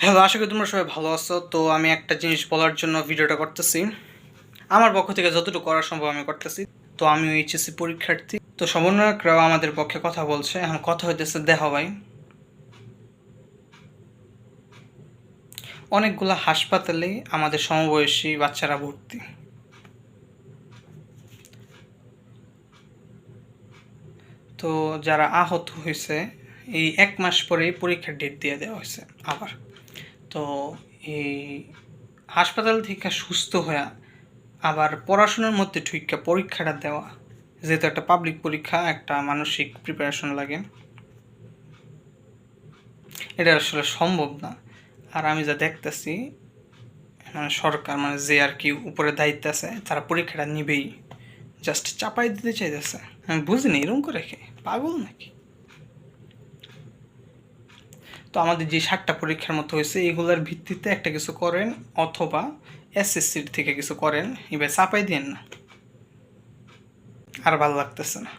Hello আশা করি তোমরা সবাই ভালো আছো। তো আমি একটা জিনিস বলার জন্য ভিডিওটা করতেছি। আমার পক্ষ থেকে যতটুকু করা সম্ভব আমি করতেছি। তো আমি এইচএসসি পরীক্ষার্থী। তো সমন্বয়করাও আমাদের পক্ষে কথা বলছে। এখন কথা হইতেছে দেহ ভাই। অনেকগুলো হাসপাতালে আমাদের সমবয়সী বাচ্চারা ভর্তি। তো যারা আহত হয়েছে এই এক মাস পরেই পরীক্ষার ডেট দিয়ে দেওয়া হয়েছে আবার। তো এই হাসপাতাল থেকে সুস্থ হয়ে আবার পড়াশোনার মধ্যে ঠুইকা পরীক্ষাটা দেওয়া, যেহেতু একটা পাবলিক পরীক্ষা, একটা মানসিক প্রিপারেশন লাগে। এটা আসলে সম্ভব না। আর আমি যা দেখতেছি মানে সরকার মানে যে আর কি উপরে দায়িত্ব আছে, তারা পরীক্ষাটা নিবেই। জাস্ট চাপাই দিতে চাইতেছে। আমি বুঝিনি, এরকম করে কে? পাগল নাকি? তো আমাদের যে সাতটা পরীক্ষার মতো হয়েছে, এগুলোর ভিত্তিতে একটা কিছু করেন অথবা এসএসসির থেকে কিছু করেন। এবার চাপাই দিন না। আর ভালো লাগতেছে না।